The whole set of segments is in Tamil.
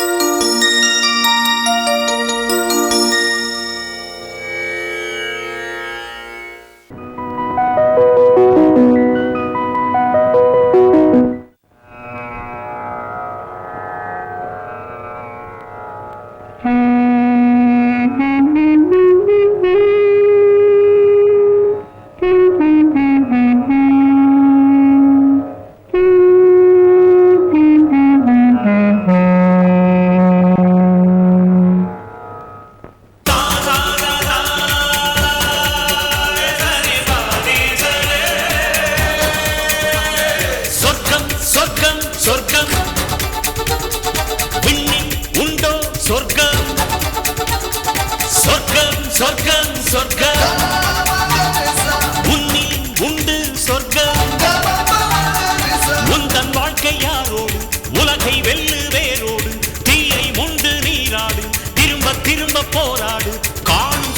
சொர்க்கம்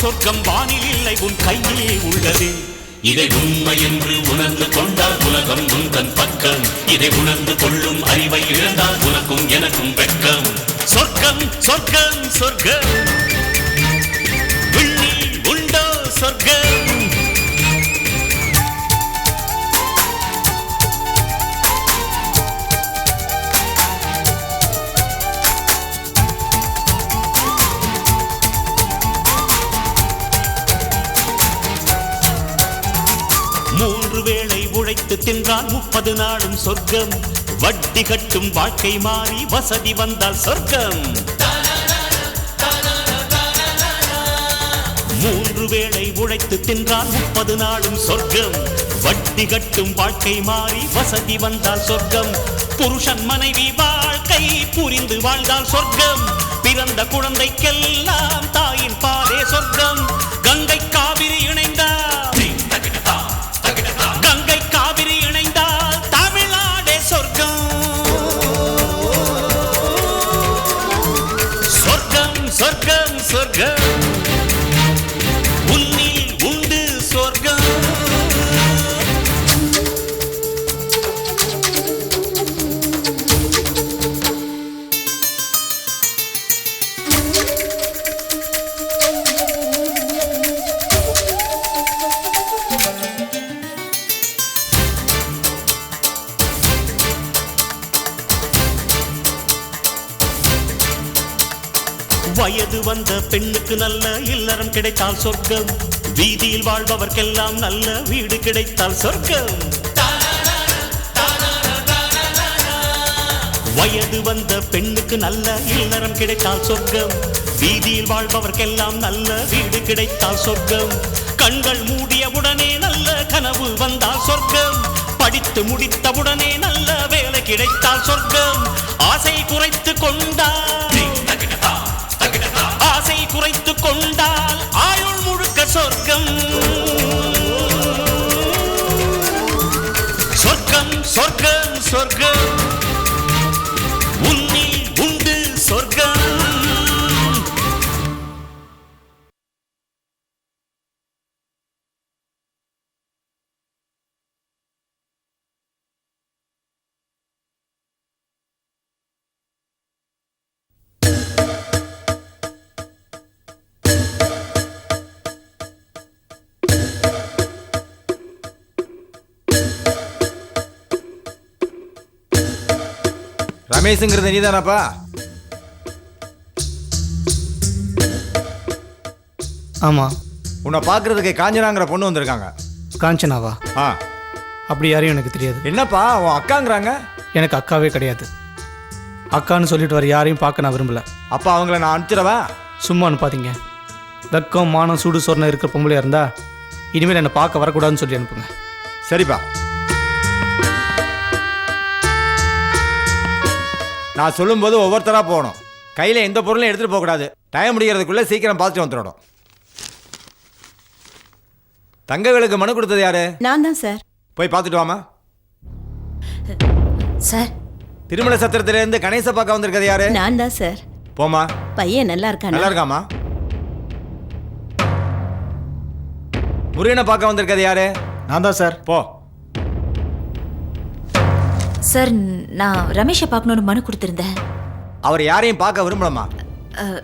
சொர்க்கம் வானில் இல்லை உன் கையிலே உள்ளது. இதை உண்மை என்று உணர்ந்து கொண்டால் உலகம் உந்தன் பக்கம். இதை உணர்ந்து கொள்ளும் அறிவை இழந்தால் உனக்கும் எனக்கும் வெட்கம். சொர்க்கம் சொர்க்கம் சொர்க்கம். என்றால் முப்பது நாளும் சொர்க்கம். வட்டி கட்டும் வாழ்க்கை மாறி வசதி வந்தால் சொர்க்கம். மூன்று வேளை உழைத்து தின்றால் முப்பது நாளும் சொர்க்கம். வட்டி கட்டும் வாழ்க்கை மாறி வசதி வந்தால் சொர்க்கம். புருஷன் மனைவி வாழ்க்கை புரிந்து வாழ்ந்தால் சொர்க்கம். பிறந்த குழந்தைக்கெல்லாம் தாயின் பாலே சொர்க்கம். கங்கை காவிரி இணை வயது வந்த பெண்ணுக்கு நல்ல இல்லறம் கிடைத்தால் சொர்க்கம். வீதியில் வாழ்பவர்க்கெல்லாம் நல்ல வீடு கிடைத்தால் சொர்க்கம். வயது வந்த பெண்ணுக்கு நல்ல இல்லறம் கிடைத்தால் சொர்க்கம். வீதியில் வாழ்பவர்க்கெல்லாம் நல்ல வீடு கிடைத்தால் சொர்க்கம். கண்கள் மூடியவுடனே நல்ல கனவு வந்தால் சொர்க்கம். படித்து முடித்தவுடனே நல்ல வேலை கிடைத்தால் சொர்க்கம். ஆசை குறைத்து கொண்டார் ஆசை குறைத்து கொண்டால் ஆயுள் முழுக்க சொர்க்கம். சொர்க்கம் சொர்க்கம் சொர்க்கம். ரமேஷுங்கிறது நீதானாப்பா? ஆமாம் உன்னை பார்க்கறதுக்கு காஞ்சனாங்கிற பொண்ணு வந்திருக்காங்க. காஞ்சனாவா? ஆ. அப்படி யாரையும் எனக்கு தெரியாது. என்னப்பா உன் அக்காங்கிறாங்க? எனக்கு அக்காவே கிடையாது. அக்கான்னு சொல்லிட்டு வர யாரையும் பார்க்க நான் விரும்பல. அப்பா அவங்கள நான் அனுப்பிச்சிடவா? சும்மான்னு பார்த்தீங்க வெக்கம் மானம் சூடு சொரணை இருக்கிற பொம்பளையா இருந்தா இனிமேல் என்னை பார்க்க வரக்கூடாதுன்னு சொல்லி அனுப்புங்க. சரிப்பா. நான் சொல்லும்போது ஒவ்வொருத்தராக போகணும். கையில் எந்த பொருளும் எடுத்துகிட்டு போகக்கூடாது டைம் முடிகிறதுக்குள்ளே சீக்கிரம் பார்த்துட்டு வந்துடணும். தங்கவேலுக்கு மனு கொடுத்தது யாரு? நான் தான் சார். போய் பார்த்துட்டு வாமா சார். திருமல சத்திரத்திலேருந்து கணேச பார்க்க வந்திருக்கிறது யாரு? நான் தான் சார். போமா பையன் நல்லா இருக்கானா? நல்லா இருக்காமா முருகனை பார்க்க வந்திருக்கிறது யாரு? நான் தான் சார். போ. சார் நான் ரமேஷை பார்க்கணுன்னு மனு கொடுத்துருந்தேன். அவர் யாரையும் பார்க்க விரும்பலம்மா. அஹ்,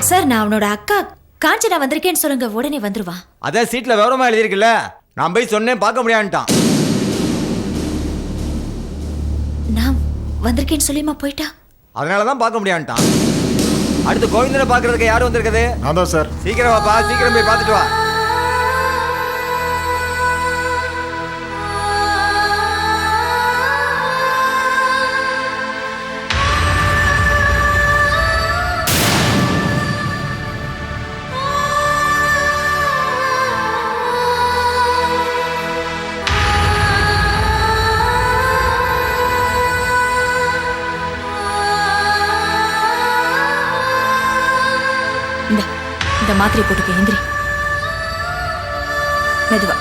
சார் நான் அவனோட அக்கா காஞ்சனா வந்திருக்கேன்னு சொல்லுங்க உடனே வந்துருவான் அதான் சீட்ல விவரமா எழுதியிருக்குல்ல? நான் போய் சொன்னேன் பார்க்க முடியான்ட்டான். நான் வந்திருக்கேன்னு சொல்லியுமா போயிட்டா? அதனால தான் பார்க்க முடியான்ட்டான். அடுத்து கோவிந்தனை பார்க்கறதுக்கு யார் வந்திருக்குது? நான் தான் சார் சீக்கிரம் வாப்பா சீக்கிரம் போய் பார்த்துட்டு வா. மாத்திரை போட்டுக்க எந்திரி மெதுவா.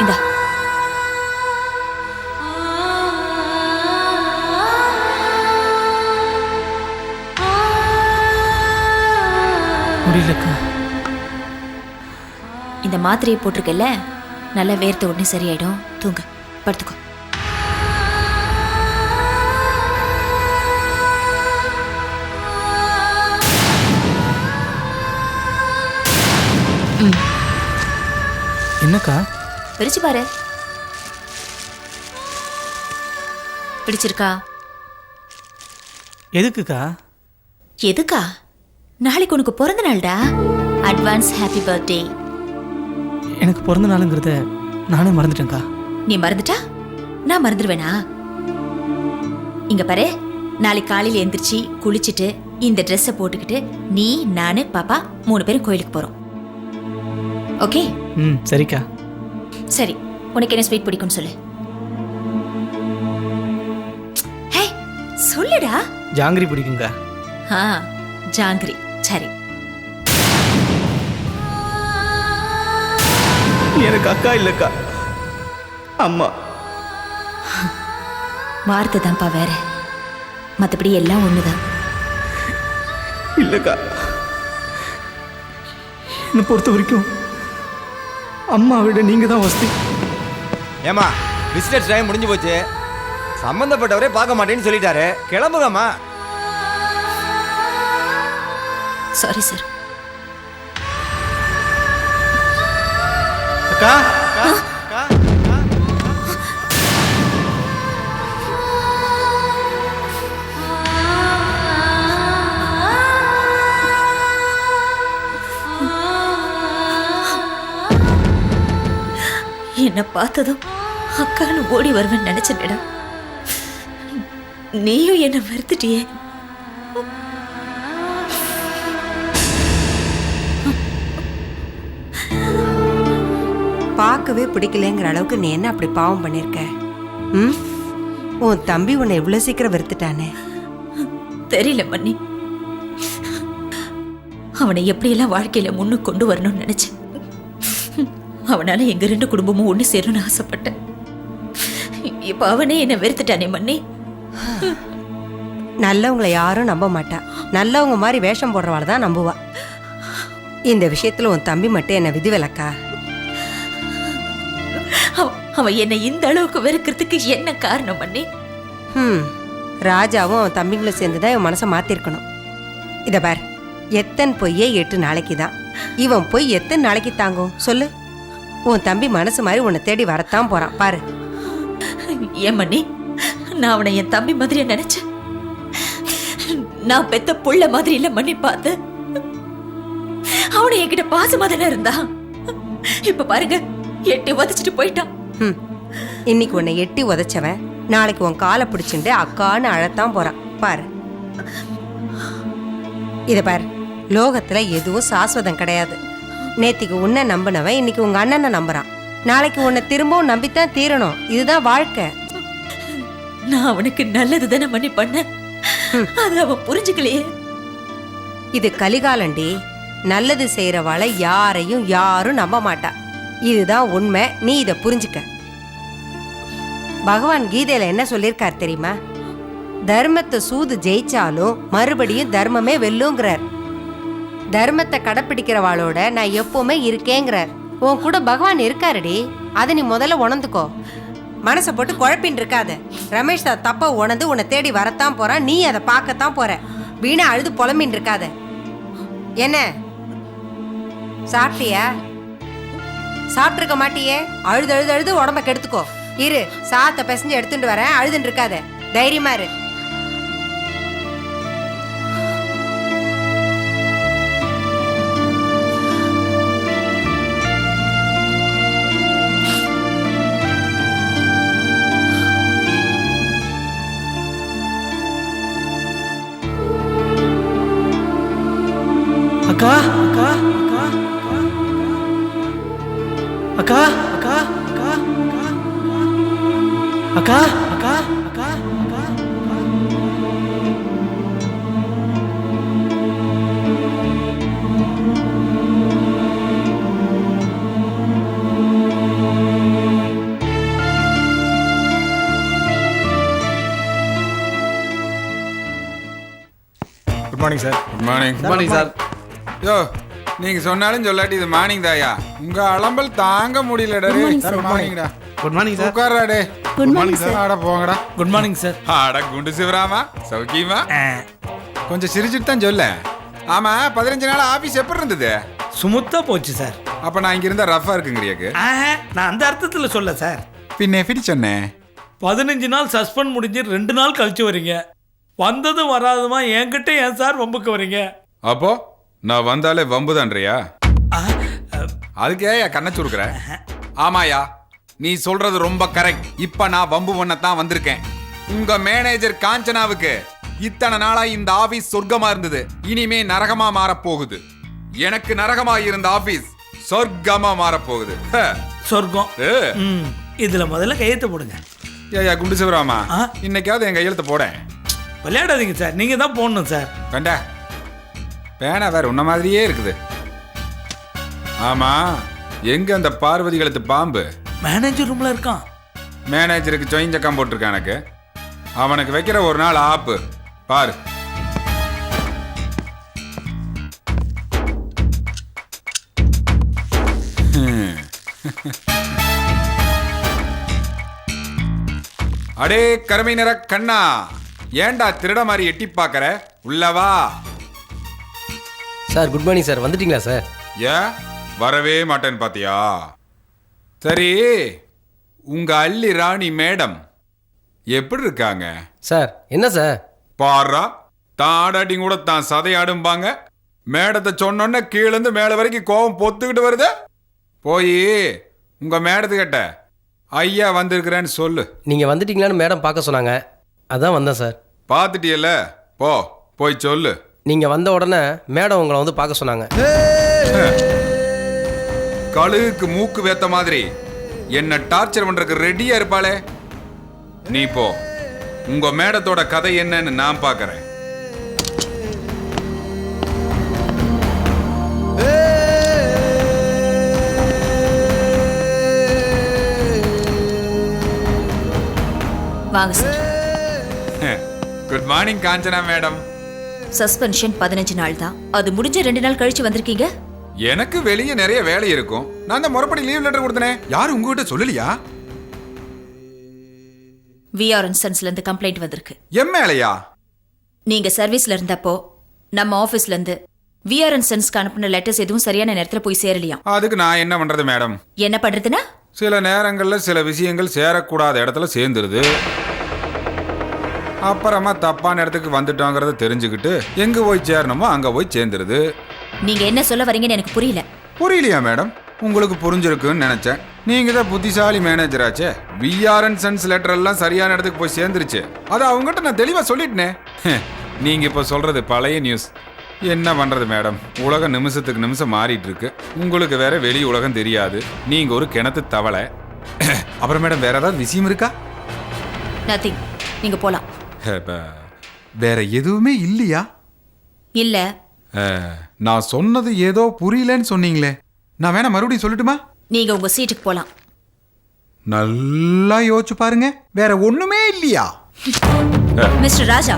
இந்தா முடியலக்கா இந்த மாத்திரையை போட்டிருக்கல நல்லா வேர்த்த உடனே சரியாயிடும் தூங்க படுத்துக்கோ என்னக்கா? பிரிச்சு பாரு. பிடிச்சிருக்கா? எதுக்குக்கா? எதுக்கா? நாளைக்கு உனக்கு பிறந்த நாள்டா. அட்வான்ஸ் ஹாப்பி பர்த்டே எனக்கு பிறந்த நாளுங்கிறத நானே மறந்துட்டேன்க்கா. நீ மறந்துட்டா? நான் மறந்துடுவேனா இங்க பாரு நாளைக்கு காலையில எந்திரிச்சு குளிச்சுட்டு இந்த ட்ரெஸ்ஸை போட்டுக்கிட்டு நீ நானு பாப்பா மூணு பேரும் கோயிலுக்கு போறோம். ஓகே? ம் சரிக்கா. சரி உனக்கு என்ன ஸ்வீட் பிடிக்கும்னு சொல்லு. ஹே சொல்லுடா. ஜாங்கிரி பிடிக்குங்க ஆ ஜாங்கிரி. சரி. எனக்கு அக்கா இல்லைக்கா. அம்மா. வார்த்தை தான்ப்பா வேற. மற்றபடி எல்லாம் ஒண்ணுதான். இல்லைக்கா. என்னை பொறுத்த வரைக்கும் அம்மா விட நீங்கள் தான் வசதி. ஏமா விசிட்டர்ஸ் டைம் முடிஞ்சு போச்சு. சம்பந்தப்பட்டவரே பார்க்க மாட்டேன்னு சொல்லிட்டாரு. கிளம்புங்கம்மா. சாரி சார் அக்கா. என்னை பார்த்ததும் அக்கான்னு ஓடி வருவேன்னு நினைச்சேன்டா நீயும் என்னை மறுத்துட்டியே. பார்க்கவே பிடிக்கலங்கிற அளவுக்கு நீ என்ன அப்படி பாவம் பண்ணிருக்க? ம்? உன் தம்பி உன்னை இவ்வளவு சீக்கிரம் வெறுத்துட்டானே. தெரியல மன்னி. அவனை எப்படியெல்லாம் வாழ்க்கையில முன்னுக்கு கொண்டு வரணும்னு நினைச்சேன். அவனால எங்க ரெண்டு குடும்பமும் ஒண்ணு சேரணும்னு ஆசைப்பட்டேன். இப்ப அவனே என்னை வெறுத்துட்டானே மன்னி. நல்லவங்களை யாரும் நம்ப மாட்டா. நல்லவங்க மாதிரி வேஷம் போடுறவாள் தான் நம்புவா. இந்த விஷயத்துல உன் தம்பி மட்டும் என்ன விதிவிலக்கா? அவ- அவன் என்னை இந்த அளவுக்கு வெறுக்கிறதுக்கு என்ன காரணம் மன்னி? ம் ராஜாவும் அவன் தம்பிங்களும் சேர்ந்து தான் இவன் மனசை மாத்திருக்கணும். இத பார் எத்தன் பொய்யே எட்டு நாளைக்கு தான் இவன் பொய் எத்தனை நாளைக்கு தாங்கும்? சொல்லு. உன் தம்பி மனசு மாதிரி உன்னை தேடி வரத்தான் போறான். பாரு. ஏன் மன்னி? நான் அவனை என் தம்பி மாதிரியே நினைச்சேன். நான் பெத்த புள்ள மாதிரி இல்ல மன்னி பார்த்து. அவனை என்கிட்ட பாசமா தானே இருந்தான் இப்ப பாருங்க எட்டி உதச்சிட்டு போயிட்டான். ம் இன்னைக்கு உன்னை எட்டி உதைச்சவன் நாளைக்கு உன் காலை பிடிச்சிட்டு அக்கான்னு அழத்தான் போறான். பாரு. இத பாரு. லோகத்துல எதுவும் சாஸ்வதம் கிடையாது. நேத்திக்கு உன்னை நம்பினவன் இன்னைக்கு உங்க அண்ணனை நம்புறான். நாளைக்கு உன்னை திரும்பவும் நம்பித்தான் தீரணும். இதுதான் வாழ்க்கை. நான் அவனுக்கு நல்லது தானே மன்னி பண்ணேன் அது அவன் புரிஞ்சுக்கலையே. இது கலிகாலண்டி நல்லது செய்யறவாளை யாரையும் யாரும் நம்ப மாட்டா. இதுதான் உண்மை. நீ இதை புரிஞ்சுக்க. பகவான் கீதையில என்ன சொல்லியிருக்கார் தெரியுமா? தர்மத்தை சூது ஜெயிச்சாலும் மறுபடியும் தர்மமே வெல்லுங்கிறார். தர்மத்தை கடைப்பிடிக்கிறவாளோட நான் எப்பவுமே இருக்கேங்கிறார். உன் கூட பகவான் இருக்காருடி. அதை நீ முதல்ல உணர்ந்துக்கோ. மனசை போட்டு குழப்பின்னு இருக்காத. ரமேஷ் தான் தப்ப உணர்ந்து உன்னை தேடி வரத்தான் போறான் நீ அதை பார்க்கத்தான் போற. வீணா அழுது புலம்பின்னு இருக்காத. என்ன? சாப்பிட்டியா? சாப்பிட்ருக்க மாட்டியே? அழுது அழுது அழுது உடம்ப கெடுத்துக்கோ. இரு சாத்தை பிசைஞ்சு எடுத்துட்டு வரேன். அழுதுன்னு இருக்காத. தைரியமா இரு. அக்கா அக்கா அக்கா அக்கா அக்கா அக்கா அக்கா good morning sir good morning good morning sir யோ நீங்க சொன்னாலும் சொல்லாட்டி இது மார்னிங் தாயா. உங்க அலம்பல் தாங்க முடியலடா குட் மார்னிங்டா குட் மார்னிங் சார் உட்கார்றா டே குட் மார்னிங் சார் ஆட போங்கடா. குட் மார்னிங் சார் ஆட குண்டு சிவராமா? சௌக்கியமா? கொஞ்சம் சிரிச்சிட்டு தான் சொல்ல. ஆமா பதினஞ்சு நாள் ஆபீஸ் எப்படி இருந்தது? சுமுத்தா போச்சு சார் அப்ப நான் இங்க இருந்தா ரஃபா இருக்குங்கிறியாக்கு? நான் அந்த அர்த்தத்தில் சொல்ல சார் பின்ன எப்படி சொன்னேன் பதினஞ்சு நாள் சஸ்பெண்ட் முடிஞ்சு ரெண்டு நாள் கழிச்சு வரீங்க. வந்ததும் வராதுமா என்கிட்ட ஏன் சார் வம்புக்கு வரீங்க. அப்போ? நான் வந்தாலே வம்புதான்றியா? அதுக்கு கண்ண சுருக்குற? ஆமாயா நீ சொல்றது ரொம்ப கரெக்ட் இப்ப நான் வம்பு பண்ணத்தான் வந்திருக்கேன். உங்க மேனேஜர் காஞ்சனாவுக்கு இத்தனை நாளா இந்த ஆபீஸ் சொர்க்கமா இருந்தது. இனிமே நரகமா மாறப் போகுது எனக்கு நரகமா இருந்த ஆபீஸ் சொர்க்கமா மாறப் போகுது. சொர்க்கம். ம் இதுல முதல்ல கையெழுத்து போடுங்க. ஏய்யா குண்டு சிவராமா ஆ? இன்னைக்காவது என் கையெழுத்து போடேன். விளையாடாதீங்க சார் நீங்க தான் போடணும் சார். கண்டா. பேனா வேற உன்ன மாதிரியே இருக்குது. ஆமா எங்க அந்த பார்வதி கழுத்து பாம்பு? மேனேஜர் ரூம்ல இருக்கான். மேனேஜருக்கு ஜொயின் சக்கம் போட்டிருக்கான் எனக்கு. அவனுக்கு வைக்கிற ஒரு நாள் ஆப்பு. பாரு. அடே கருமை நிற கண்ணா. ஏன்டா திருட மாதிரி எட்டி பாக்கற உள்ளவா சார் குட் மார்னிங் சார். வந்துட்டீங்களா சார்? ஏன் வரவே மாட்டேன்னு பாத்தியா? சரி உங்க அள்ளி ராணி மேடம் எப்படி இருக்காங்க? சார் என்ன சார்? பாரா தாடாட்டி கூட தான் சதையாடும்பாங்க. மேடத்தை சொன்னோன்னே கீழேருந்து மேலே வரைக்கும் கோவம் பொத்துக்கிட்டு வருது. போய் உங்க மேடத்துக்கிட்ட ஐயா வந்திருக்கிறேன்னு சொல்லு. நீங்கள் வந்துட்டீங்களான்னு மேடம் பார்க்க சொன்னாங்க. அதான் வந்தேன் சார். பார்த்துட்டியல்ல? போ போய் சொல்லு. நீங்கள் வந்த உடனே மேடம் உங்களை வந்து பார்க்க சொன்னாங்க. கழுகுக்கு மூக்கு வேத்த மாதிரி. என்ன டார்ச்சர் பண்றதுக்கு ரெடியா இருப்பாளே. நீ போ. உங்க மேடத்தோட கதை என்னன்னு நான் பார்க்கறேன். வாங்க sir good morning Kanchana madam. Suspension பதினஞ்சு நாள் தான் அது முடிஞ்ச ரெண்டு நாள் கழிச்சு வந்திருக்கீங்க? எனக்கு வெளியே நிறைய வேலை இருக்கும். நான் அந்த முறைப்படி லீவ் லெட்டர் கொடுத்தனே. யாரும் உங்ககிட்ட சொல்லலையா? விஆர் சன்ஸ்ல இருந்து கம்ப்ளைண்ட் வந்திருக்கு. என் மேலையா? நீங்க சர்வீஸ்ல இருந்தப்போ நம்ம ஆபீஸ்ல இருந்து விஆர் அண்ட் சன்ஸ்க்கு அனுப்பின லெட்டர்ஸ் எதுவும் சரியான நேரத்துல போய் சேரலையாம் அதுக்கு நான் என்ன பண்றது மேடம் என்ன பண்றதுன்னா? சில நேரங்கள்ல சில விஷயங்கள் சேரக்கூடாத இடத்துல சேர்ந்துருது. அப்புறமா தப்பான இடத்துக்கு வந்துட்டோங்கிறத தெரிஞ்சுக்கிட்டு எங்க போய் சேரணுமோ அங்க போய் சேர்ந்துருது. நீங்க என்ன சொல்ல வரீங்கன்னு எனக்கு புரியல. புரியலையா மேடம்? உங்களுக்கு புரிஞ்சிருக்குன்னு நினைச்சேன். நீங்க தான் புத்திசாலி மேனேஜராச்சே. விஆர்என் சன்ஸ் லெட்டர் எல்லாம் சரியான இடத்துக்கு போய் சேர்ந்துருச்சு. அதை அவங்ககிட்ட நான் தெளிவா சொல்லிட்டேனே. நீங்க இப்ப சொல்றது பழைய நியூஸ் என்ன பண்றது மேடம்? உலகம் நிமிஷத்துக்கு நிமிஷம் மாறிட்டு இருக்கு உங்களுக்கு வேற வெளி உலகம் தெரியாது. நீங்க ஒரு கிணத்து தவளை. அப்புறம் மேடம் வேற ஏதாவது விஷயம் இருக்கா? நத்திங் நீங்க போலாம். வேற எதுவுமே இல்லையா? இல்ல. நான் சொன்னது ஏதோ புரியலன்னு சொன்னீங்களே. நான் வேணா மறுபடியும் சொல்லட்டுமா? நீங்க உங்க சீட்டுக்கு போலாம். நல்லா யோசிச்சு பாருங்க. வேற ஒண்ணுமே இல்லையா? மிஸ்டர் ராஜா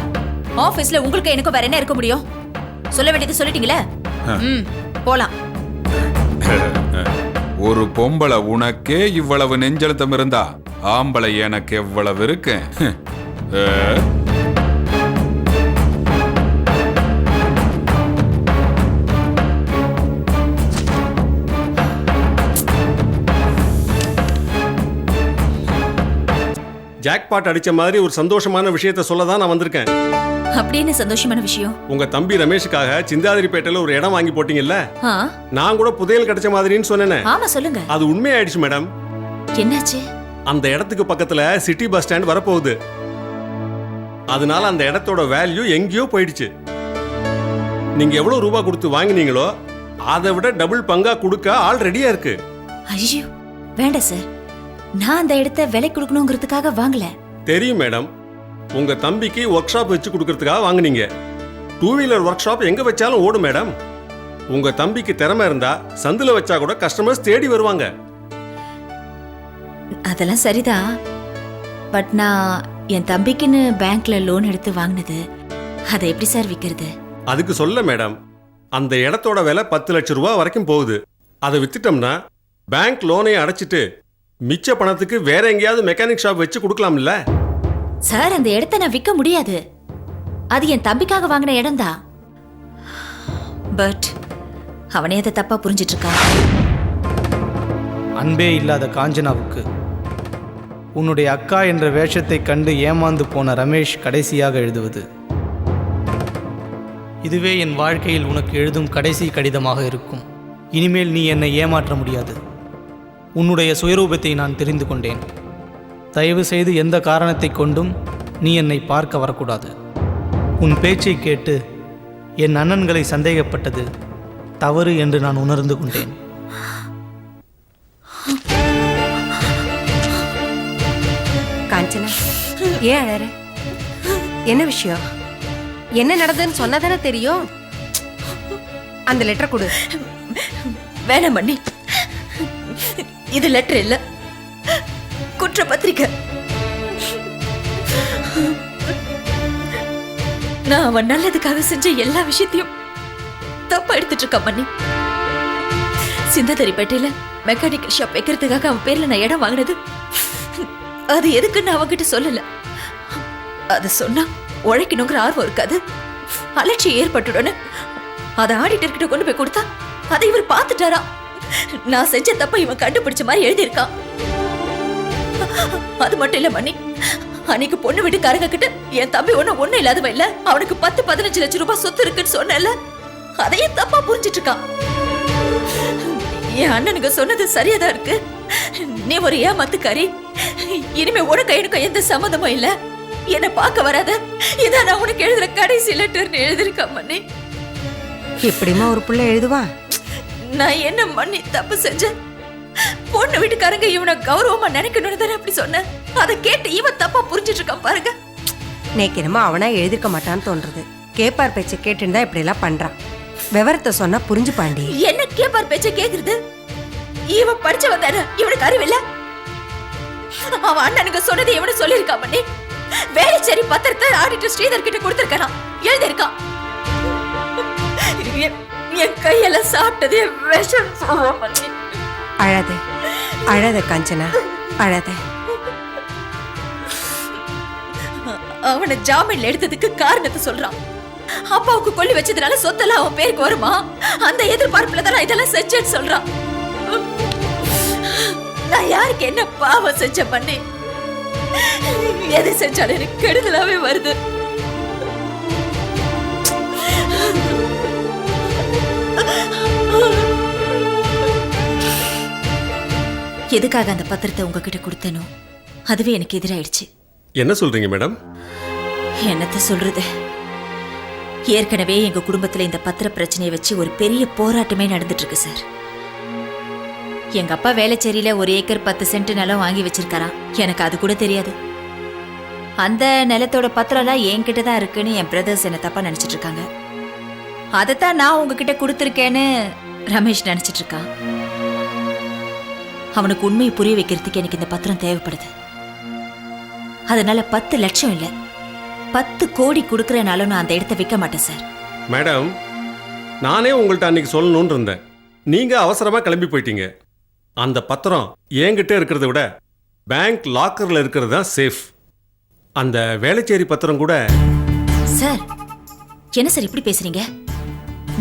ஆபீஸ்ல உங்களுக்கு எனக்கும் வேற என்ன இருக்க முடியும்? சொல்ல வேண்டியது சொல்லிட்டீங்களே? ம் போலாம். ஒரு பொம்பளை உனக்கே இவ்வளவு நெஞ்சழுத்தம் இருந்தா ஆம்பளை எனக்கு எவ்வளவு இருக்கு? ஜாக்பாட் அடிச்ச மாதிரி ஒரு சந்தோஷமான விஷயத்த சொல்ல தான் நான் வந்திருக்கேன். அப்படின்னு சந்தோஷமான விஷயம்? உங்க தம்பி ரமேஷுக்காக சிந்தாதிரிப்பேட்டையில ஒரு இடம் வாங்கி போட்டீங்கல்ல? நான் கூட புதையல் கிடைச்ச மாதிரின்னு சொன்னேனே. ஆமா சொல்லுங்க. அது உண்மையாயிடுச்சு மேடம். என்னாச்சு? அந்த இடத்துக்கு பக்கத்துல சிட்டி பஸ் ஸ்டாண்ட் வரப்போகுது. அதனால அந்த இடத்தோட வேல்யூ எங்கேயோ போயிடுச்சு. நீங்க எவ்வளவு ரூபா கொடுத்து வாங்கினீங்களோ அதை விட டபுள் பங்கா கொடுக்க ஆள் ரெடியா இருக்கு. ஐயோ வேண்டாம் சார் நான் அந்த இடத்த விலை கொடுக்கணுங்கிறதுக்காக வாங்கல. தெரியும் மேடம் உங்க தம்பிக்கு ஒர்க் ஷாப் வச்சு கொடுக்கறதுக்காக வாங்குனீங்க. டூ வீலர் ஒர்க் ஷாப் எங்க வச்சாலும் ஓடும் மேடம் உங்க தம்பிக்கு திறமை இருந்தா சந்துல வச்சா கூட கஸ்டமர்ஸ் தேடி வருவாங்க. அதெல்லாம் சரிதான். பட் நான் என் தம்பிக்குன்னு பேங்க்ல லோன் எடுத்து வாங்கினது அதை எப்படி சார் விற்கிறது அதுக்கு சொல்ல மேடம் அந்த இடத்தோட விலை பத்து லட்சம் ரூபா வரைக்கும் போகுது. அதை வித்துட்டோம்னா பேங்க் லோனை அடைச்சிட்டு மிச்ச பணத்துக்கு வேற எங்கேயாவது மெக்கானிக் ஷாப் வச்சு கொடுக்கலாம்ல? சார் அந்த இடத்த நான் விற்க முடியாது. அது என் தம்பிக்காக வாங்கின இடம்தான். பட் அவனே அதை தப்பா புரிஞ்சிட்டு இருக்கான். அன்பே இல்லாத காஞ்சனாவுக்கு உன்னுடைய அக்கா என்ற வேஷத்தை கண்டு ஏமாந்து போன ரமேஷ் கடைசியாக எழுதுவது. இதுவே என் வாழ்க்கையில் உனக்கு எழுதும் கடைசி கடிதமாக இருக்கும். இனிமேல் நீ என்னை ஏமாற்ற முடியாது. உன்னுடைய சுயரூபத்தை நான் தெரிந்து கொண்டேன். தயவு செய்து எந்த காரணத்தை கொண்டும் நீ என்னை பார்க்க வரக்கூடாது. உன் பேச்சை கேட்டு என் அண்ணன்களை சந்தேகப்பட்டது தவறு என்று நான் உணர்ந்து கொண்டேன். ஏன் அழற என்ன விஷயம்? என்ன நடந்ததுன்னு சொன்னதானே தெரியும்? அந்த லெட்டர் கொடு. வேணாம் மண்ணி இது லெட்டர் இல்ல. குற்ற பத்திரிக்கை நான் அவன் நல்லதுக்காக செஞ்ச எல்லா விஷயத்தையும் தப்பா எடுத்துட்டு இருக்கான் மண்ணி சிந்ததரிப்பேட்டையில மெக்கானிக்கல் ஷாப் வைக்கிறதுக்காக அவன் பேர்ல நான் இடம் வாங்கினது. அது எதுக்குன்னு அவன்கிட்ட சொல்லல. அது சொன்னா உழைக்கணுங்கிற ஆர்வம் இருக்காது. அலட்சியம் ஏற்பட்டுடனே அதை ஆடிட்டர் கிட்ட கொண்டு போய் கொடுத்தா அதை இவர் பார்த்துட்டாரா? நான் செஞ்ச தப்ப இவன் கண்டுபிடிச்ச மாதிரி எழுதியிருக்கான். அது மட்டும் இல்ல மணி அன்னைக்கு பொண்ணு வீட்டுக்காரங்க கிட்ட என் தம்பி ஒண்ணு ஒண்ணும் இல்லாதவன் இல்ல. அவனுக்கு பத்து பதினஞ்சு லட்சம் ரூபாய் சொத்து இருக்குன்னு சொன்னல அதையும் தப்பா புரிஞ்சிட்டு இருக்கான்? என் அண்ணனுக்கு சொன்னது சரியாதான் இருக்கு. நீ ஒரு ஏமாத்துக்காரி. இனிமே உனக்கு எனக்கு எந்த சம்மந்தமும் இல்லை. என்ன பார்க்க வராத? இதான் நான் உனக்கு எழுதுற கடைசி லெட்டர்னு எழுதிருக்கேன் மண்ணி எப்படிம்மா ஒரு புள்ள எழுதுவான் நான் என்ன மண்ணி தப்பு செஞ்சேன்? பொண்ணு வீட்டுக்காரங்க இவனை கௌரவமா நினைக்கணும்னு தானே அப்படி சொன்னேன் அதை கேட்டு இவன் தப்பா புரிஞ்சிட்டு இருக்கான் பாருங்க. நேக்கு என்னமோ அவனா எழுதிருக்க மாட்டான்னு தோன்றது. கேப்பார் பேச்சை கேட்டுன்னு தான் இப்படி எல்லாம் பண்றான். விவரத்தை சொன்னா புரிஞ்சு பாண்டி என்ன கேப்பார் பேச்ச கேக்குறது? இவன் படிச்சவன் தானே இவனுக்கு அறிவில்ல? அவன் அண்ணனுக்கு சொன்னது இவனு சொல்லியிருக்கான் பண்ணி வேலைச்சேரி பத்திரத்தை ஆடிட்டர் ஸ்ரீதர் கிட்ட கொடுத்திருக்கான்? எழுதியிருக்கான் என்- கையெல்லாம் சாப்பிட்டதே விஷம். அழாத அழாத காஞ்சனா அழாத. அவனை ஜாமீன்ல எடுத்ததுக்கு காரணத்தை சொல்றான். அப்பாவுக்கு கொல்லி வச்சதுனால சொத்தெல்லாம் அவன் பேருக்கு வருமா? அந்த எதிர்பார்ப்புல தான் இதெல்லாம் செஞ்சேன்னு சொல்றான். நான் யாருக்கு என்ன பாவம் செஞ்ச பண்ணி எது செஞ்சாலும் எனக்கு கெடுதலாவே வருது. எதுக்காக அந்த பத்திரத்தை உங்ககிட்ட கொடுத்தனோ அதுவே எனக்கு எதிராயிடுச்சு. என்ன சொல்றீங்க மேடம்? என்னத்த சொல்றது? ஏற்கனவே எங்க குடும்பத்துல இந்த பத்திர பிரச்சனையை வச்சு ஒரு பெரிய போராட்டமே நடந்துட்டு இருக்கு சார். எங்க அப்பா வேலைச்சேரியில ஒரு ஏக்கர் பத்து சென்ட் நிலம் வாங்கி வச்சிருக்காராம். எனக்கு அது கூட தெரியாது. அந்த நிலத்தோட பத்திரம்லாம் என்கிட்ட தான் இருக்குன்னு என் பிரதர்ஸ் என்ன தப்பா நினைச்சிட்டு இருக்காங்க அதைத்தான் நான் உங்ககிட்ட கொடுத்துருக்கேன்னு ரமேஷ் நினைச்சிட்டு இருக்கான் அவனுக்கு உண்மையை புரிய வைக்கிறதுக்கு எனக்கு இந்த பத்திரம் தேவைப்படுது. அதனால பத்து லட்சம் இல்லை. பத்து கோடி கொடுக்கறனாலும் நான் அந்த இடத்த விற்க மாட்டேன் சார். மேடம் நானே உங்கள்ட்ட அன்னைக்கு சொல்லணும்னு இருந்தேன். நீங்க அவசரமா கிளம்பி போயிட்டீங்க. அந்த பத்திரம் என்கிட்ட இருக்கிறத விட பேங்க் லாக்கர்ல இருக்கிறது தான் சேஃப் அந்த வேலைச்சேரி பத்திரம் கூட சார் என்ன சார் இப்படி பேசுறீங்க?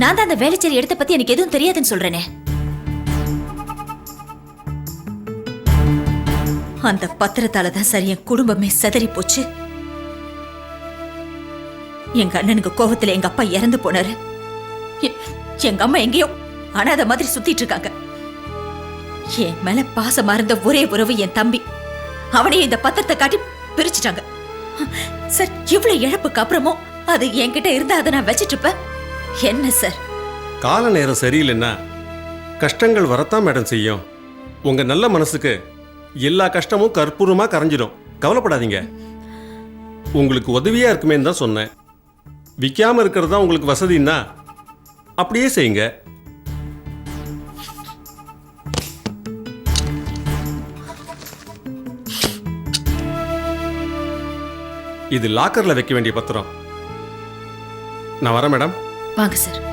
நான் தான் அந்த வேலைச்சேரி இடத்த பத்தி எனக்கு எதுவும் தெரியாதுன்னு சொல்றேனே. அந்த பத்திரத்தால தான் சார் என் குடும்பமே சிதறி போச்சு. எங்க அண்ணனுக்கு கோவத்துல எங்க அப்பா இறந்து போனாரு. எங்க அம்மா எங்கேயோ அனாதை மாதிரி சுத்திட்டு இருக்காங்க. என் மேல பாசமா இருந்த ஒரே உறவு என் தம்பி. அவனையும் இந்த பத்திரத்தை காட்டி பிரிச்சுட்டாங்க. சார் இவ்வளவு இழப்புக்கு அப்புறமும் அது என்கிட்ட இருந்தா அதை நான் வச்சிட்டு இருப்பேன். என்ன சார்? கால நேரம் சரியில்லைன்னா கஷ்டங்கள் வரத்தான் மேடம் செய்யும். உங்க நல்ல மனசுக்கு எல்லா கஷ்டமும் கற்பூரமா கரைஞ்சிடும். கவலைப்படாதீங்க. உங்களுக்கு உதவியா இருக்குமேன்னு தான் சொன்னேன். விற்காம இருக்கிறது தான் உங்களுக்கு வசதின்னா அப்படியே செய்யுங்க. இது லாக்கர்ல வைக்க வேண்டிய பத்திரம். நான் வரேன் மேடம் வாங்க சார்